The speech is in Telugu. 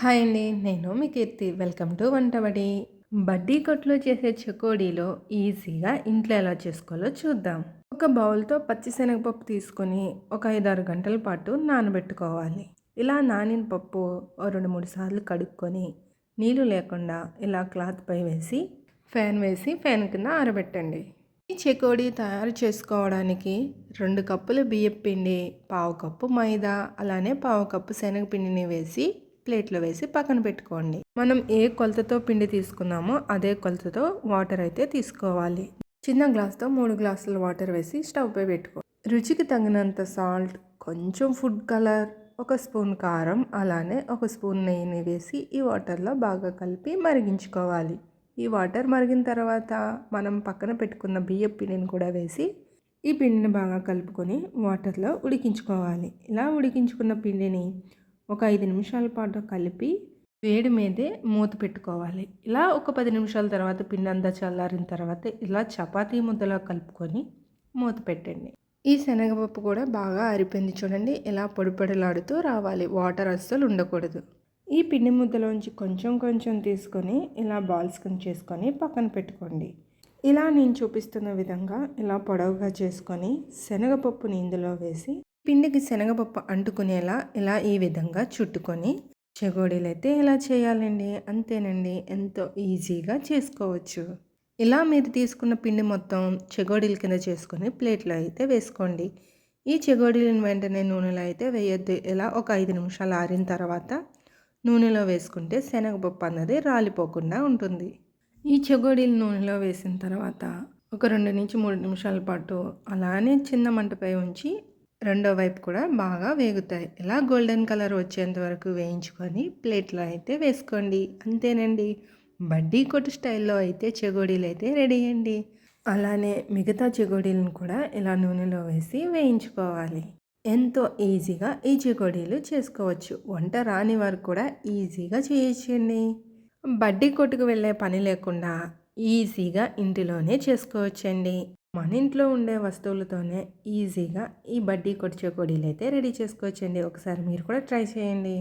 హాయ్ అండి నేను మీ కీర్తి. వెల్కమ్ టు వంటబడి బడ్డీ కొట్లో చేసే చెకోడీలో ఈజీగా ఇంట్లో ఎలా చేసుకోవాలో చూద్దాం. ఒక బౌల్తో పచ్చిశనగపప్పు తీసుకొని ఒక ఐదారు గంటల పాటు నానబెట్టుకోవాలి. ఇలా నానిన పప్పు ఓ రెండు మూడు సార్లు కడుక్కొని నీళ్ళు లేకుండా ఇలా క్లాత్ పై వేసి ఫ్యాన్ వేసి ఫ్యాన్ కింద ఆరబెట్టండి. ఈ చెకోడీ తయారు చేసుకోవడానికి రెండు కప్పులు బియ్యం పిండి పావు కప్పు మైదా అలానే పావు కప్పు శనగపిండిని వేసి ప్లేట్లో వేసి పక్కన పెట్టుకోండి. మనం ఏ కొలతతో పిండి తీసుకున్నామో అదే కొలతతో వాటర్ అయితే తీసుకోవాలి. చిన్న గ్లాస్తో మూడు గ్లాసుల వాటర్ వేసి స్టవ్ పై పెట్టుకో. రుచికి తగినంత సాల్ట్ కొంచెం ఫుడ్ కలర్ ఒక స్పూన్ కారం అలానే ఒక స్పూన్ నెయ్యిని వేసి ఈ వాటర్లో బాగా కలిపి మరిగించుకోవాలి. ఈ వాటర్ మరిగిన తర్వాత మనం పక్కన పెట్టుకున్న బియ్యం పిండిని కూడా వేసి ఈ పిండిని బాగా కలుపుకొని వాటర్లో ఉడికించుకోవాలి. ఇలా ఉడికించుకున్న పిండిని ఒక ఐదు నిమిషాల పాటు కలిపి వేడి మీదే మూత పెట్టుకోవాలి. ఇలా ఒక పది నిమిషాల తర్వాత పిండి అంతా చల్లారిన తర్వాత ఇలా చపాతీ ముద్దలో కలుపుకొని మూత పెట్టండి. ఈ శనగపప్పు కూడా బాగా అరిపోయింది చూడండి. ఇలా పొడిపొడిలాడుతూ రావాలి. వాటర్ అస్సలు ఉండకూడదు. ఈ పిండి ముద్దలోంచి కొంచెం కొంచెం తీసుకొని ఇలా బాల్స్ కింద చేసుకొని పక్కన పెట్టుకోండి. ఇలా నేను చూపిస్తున్న విధంగా ఇలా పొడవుగా చేసుకొని శనగపప్పుని ఇందులో వేసి పిండికి శనగపప్పు అంటుకునేలా ఇలా ఈ విధంగా చుట్టుకొని చెగోడీలు అయితే ఇలా చేయాలండి? అంతేనండి. ఎంతో ఈజీగా చేసుకోవచ్చు. ఇలా మీరు తీసుకున్న పిండి మొత్తం చెగోడీల కింద చేసుకొని ప్లేట్లో అయితే వేసుకోండి. ఈ చెగోడీలను వెంటనే నూనెలో అయితే వేయొద్దు. ఇలా ఒక ఐదు నిమిషాలు ఆరిన తర్వాత నూనెలో వేసుకుంటే శనగపప్పు అన్నది రాలిపోకుండా ఉంటుంది. ఈ చెగోడీలు నూనెలో వేసిన తర్వాత ఒక రెండు నుంచి మూడు నిమిషాల పాటు అలానే చిన్న మంటపై ఉంచి రెండో వైపు కూడా బాగా వేగుతాయి. ఇలా గోల్డెన్ కలర్ వచ్చేంత వరకు వేయించుకొని ప్లేట్లో అయితే వేసుకోండి. అంతేనండి. బడ్డీ కొట్టు స్టైల్లో అయితే చెగోడీలు అయితే రెడీ అండి. అలానే మిగతా చెగోడీలను కూడా ఇలా నూనెలో వేసి వేయించుకోవాలి. ఎంతో ఈజీగా ఈ చెగోడీలు చేసుకోవచ్చు. వంట రాని వారు కూడా ఈజీగా చేయొచ్చండి. బడ్డీ కొట్టుకు వెళ్ళే పని లేకుండా ఈజీగా ఇంటిలోనే చేసుకోవచ్చండి. మన ఇంట్లో ఉండే వస్తువులతోనే ఈజీగా ఈ బడ్డీ కొట్టు కొడీలు అయితే రెడీ చేసుకోవచ్చండి. ఒకసారి మీరు కూడా ట్రై చేయండి.